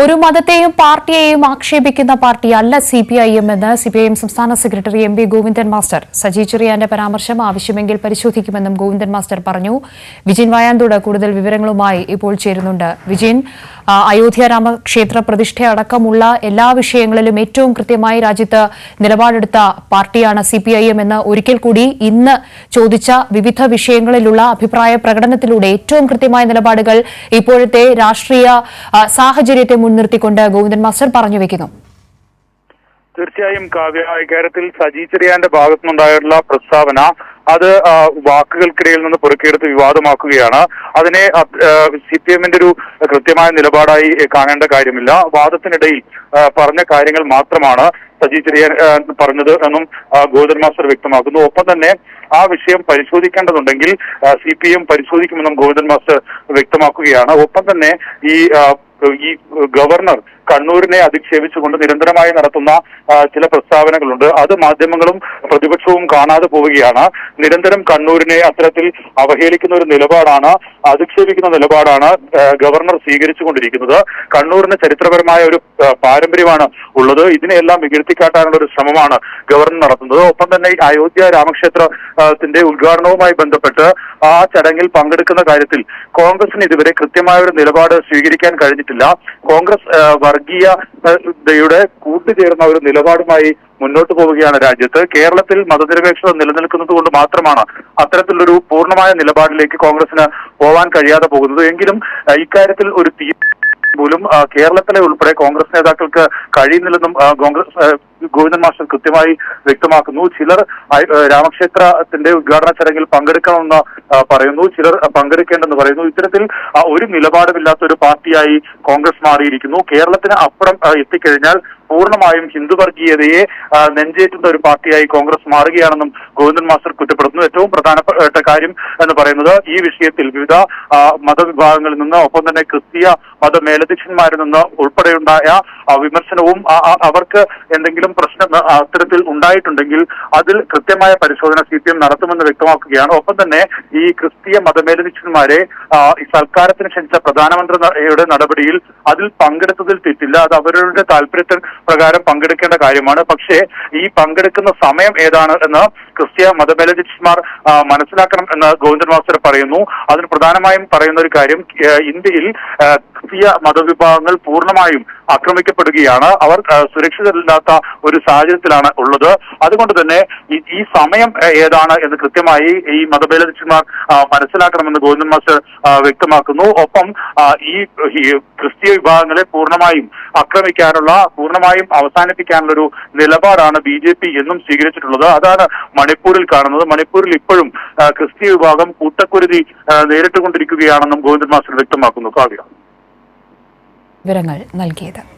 ഒരു മതത്തെയും പാർട്ടിയെയും ആക്ഷേപിക്കുന്ന പാർട്ടി അല്ല സി പി ഐ എം എന്ന് സി പി ഐ എം സംസ്ഥാന secretary M P Govindan master Saji ചെറിയാന്റെ പരാമർശം ആവശ്യമെങ്കിൽ പരിശോധിക്കുമെന്നും ഗോവിന്ദൻ മാസ്റ്റർ പറഞ്ഞു. വിജിൻ വായാന്തോട് കൂടുതൽ വിവരങ്ങളുമായി ഇപ്പോൾ ചേരുന്നുണ്ട്. വിജിൻ അയോധ്യ രാമക്ഷേത്ര പ്രതിഷ്ഠ അടക്കമുള്ള എല്ലാ വിഷയങ്ങളിലും ഏറ്റവും കൃത്യമായി രാജ്യത്ത് നിലപാടെടുത്ത പാർട്ടിയാണ് സി പി ഐ എം എന്ന് ഒരിക്കൽ കൂടി ഇന്ന് ചോദിച്ച വിവിധ വിഷയങ്ങളിലുള്ള അഭിപ്രായ പ്രകടനത്തിലൂടെ ഏറ്റവും കൃത്യമായ നിലപാടുകൾ ഇപ്പോഴത്തെ രാഷ്ട്രീയ സാഹചര്യത്തെ മുൻനിർത്തിക്കൊണ്ട് ഗോവിന്ദൻ മാസ്റ്റർ പറഞ്ഞു വെക്കുന്നു. തീർച്ചയായും കാവ്യ ഇക്കാര്യത്തിൽ സജി ചെറിയാന്റെ ഭാഗത്തുനിന്നുണ്ടായിട്ടുള്ള പ്രസ്താവന അത് വാക്കുകൾക്കിടയിൽ നിന്ന് പെറുക്കിയെടുത്ത് വിവാദമാക്കുകയാണ്. അതിനെ സി പി എമ്മിന്റെ ഒരു കൃത്യമായ നിലപാടായി കാണേണ്ട കാര്യമില്ല. വാദത്തിനിടയിൽ പറഞ്ഞ കാര്യങ്ങൾ മാത്രമാണ് സജി ചെറിയാൻ ആ, പറഞ്ഞത് എന്നും ഗോദൻ മാസ്റ്റർ വ്യക്തമാക്കുന്നു. ഒപ്പം തന്നെ ആ വിഷയം പരിശോധിക്കേണ്ടതുണ്ടെങ്കിൽ സി പി എം പരിശോധിക്കുമെന്നും ഗോവിന്ദൻ മാസ്റ്റർ വ്യക്തമാക്കുകയാണ്. ഒപ്പം തന്നെ ഈ ഈ ഗവർണർ കണ്ണൂരിനെ അധിക്ഷേപിച്ചുകൊണ്ട് നിരന്തരമായി നടത്തുന്ന ചില പ്രസ്താവനകളുണ്ട്. അത് മാധ്യമങ്ങളും പ്രതിപക്ഷവും കാണാതെ പോവുകയാണ്. നിരന്തരം കണ്ണൂരിനെ അത്തരത്തിൽ അവഹേളിക്കുന്ന ഒരു നിലപാടാണ് അധിക്ഷേപിക്കുന്ന നിലപാടാണ് ഗവർണർ സ്വീകരിച്ചുകൊണ്ടിരിക്കുന്നത്. കണ്ണൂരിന് ചരിത്രപരമായ ഒരു പാരമ്പര്യമാണ് ഉള്ളത്. ഇതിനെയെല്ലാം വികൃത്തിക്കാട്ടാനുള്ള ഒരു ശ്രമമാണ് ഗവർണർ നടത്തുന്നത്. ഒപ്പം തന്നെ അയോധ്യ രാമക്ഷേത്രത്തിന്റെ ഉദ്ഘാടനവുമായി ബന്ധപ്പെട്ട് ആ ചടങ്ങിൽ പങ്കെടുക്കുന്ന കാര്യത്തിൽ കോൺഗ്രസിന് ഇതുവരെ കൃത്യമായ ഒരു നിലപാട് സ്വീകരിക്കാൻ കഴിഞ്ഞിട്ടില്ല. കോൺഗ്രസ് വർഗീയതയുടെ കൂട്ടുചേർന്ന ഒരു നിലപാടുമായി മുന്നോട്ട് പോവുകയാണ് രാജ്യത്ത്. കേരളത്തിൽ മതനിരപേക്ഷത നിലനിൽക്കുന്നത് കൊണ്ട് മാത്രമാണ് അത്തരത്തിലൊരു പൂർണമായ നിലപാടിലേക്ക് കോൺഗ്രസിന് പോവാൻ കഴിയാതെ പോകുന്നത്. എങ്കിലും ഇക്കാര്യത്തിൽ ഒരു തീ പോലും കേരളത്തിലെ ഉൾപ്പെടെ കോൺഗ്രസ് നേതാക്കൾക്ക് കഴിയുന്നില്ലെന്നും കോൺഗ്രസ് ഗോവിന്ദൻ മാസ്റ്റർ കൃത്യമായി വ്യക്തമാക്കുന്നു. ചിലർ രാമക്ഷേത്രത്തിന്റെ ഉദ്ഘാടന ചടങ്ങിൽ പങ്കെടുക്കണമെന്ന് പറയുന്നു. ചിലർ പങ്കെടുക്കേണ്ടെന്ന് പറയുന്നു. ഇത്തരത്തിൽ ഒരു നിലപാടുമില്ലാത്ത ഒരു പാർട്ടിയായി കോൺഗ്രസ് മാറിയിരിക്കുന്നു. കേരളത്തിന് അപ്പുറം എത്തിക്കഴിഞ്ഞാൽ പൂർണമായും ഹിന്ദു വർഗീയതയെ നെഞ്ചേറ്റുന്ന ഒരു പാർട്ടിയായി കോൺഗ്രസ് മാറുകയാണെന്നും ഗോവിന്ദൻ മാസ്റ്റർ കുറ്റപ്പെടുത്തുന്നു. ഏറ്റവും പ്രധാനപ്പെട്ട കാര്യം എന്ന് പറയുന്നത് ഈ വിഷയത്തിൽ വിവിധ മതവിഭാഗങ്ങളിൽ നിന്ന് ഒപ്പം തന്നെ ക്രിസ്തീയ മത മേലധ്യക്ഷന്മാരിൽ നിന്ന് ഉൾപ്പെടെയുണ്ടായ വിമർശനവും അവർക്ക് എന്തെങ്കിലും പ്രശ്നം ആ, അത്തരത്തിൽ ഉണ്ടായിട്ടുണ്ടെങ്കിൽ അതിൽ കൃത്യമായ പരിശോധന സി പി എം നടത്തുമെന്ന് വ്യക്തമാക്കുകയാണ്. ഒപ്പം തന്നെ ഈ ക്രിസ്തീയ മതമേലധ്യക്ഷന്മാരെ സർക്കാരത്തിന് ക്ഷണിച്ച പ്രധാനമന്ത്രിയുടെ നടപടിയിൽ അതിൽ പങ്കെടുത്തതിൽ തെറ്റില്ല. അത് അവരുടെ താല്പര്യത്തിന് പ്രകാരം പങ്കെടുക്കേണ്ട കാര്യമാണ്. പക്ഷേ ഈ പങ്കെടുക്കുന്ന സമയം ഏതാണ് എന്ന് ക്രിസ്തീയ മതമേലധ്യക്ഷന്മാർ മനസ്സിലാക്കണം എന്ന് ഗോവിന്ദൻ മാസ്റ്റർ പറയുന്നു. അതിന് പ്രധാനമായും പറയുന്ന ഒരു കാര്യം ഇന്ത്യയിൽ ക്രിസ്തീയ മതവിഭാഗങ്ങൾ പൂർണമായും ആക്രമിക്കപ്പെടുകയാണ്. അവർ സുരക്ഷിതരില്ലാത്ത ഒരു സാഹചര്യത്തിലാണ് ഉള്ളത്. അതുകൊണ്ട് തന്നെ ഈ- സമയം ഏതാണ് എന്ന് കൃത്യമായി ഈ മതഭേദക്ഷന്മാർ മനസ്സിലാക്കണമെന്ന് ഗോവിന്ദൻ മാസ്റ്റർ വ്യക്തമാക്കുന്നു. ഒപ്പം ഈ ക്രിസ്തീയ വിഭാഗങ്ങളെ പൂർണമായും ആക്രമിക്കാനുള്ള പൂർണമായും അവസാനിപ്പിക്കാനുള്ള ഒരു നിലപാടാണ് ബി ജെ പി എന്നും സ്വീകരിച്ചിട്ടുള്ളത്. അതാണ് മണിപ്പൂരിൽ കാണുന്നത്. മണിപ്പൂരിൽ ഇപ്പോഴും ക്രിസ്തീയ വിഭാഗം കൂട്ടക്കുരുതി നേരിട്ടുകൊണ്ടിരിക്കുകയാണെന്നും ഗോവിന്ദൻ മാസ്റ്റർ വ്യക്തമാക്കുന്നു. കാവ്യ. വിവരങ്ങൾ നൽകിയത്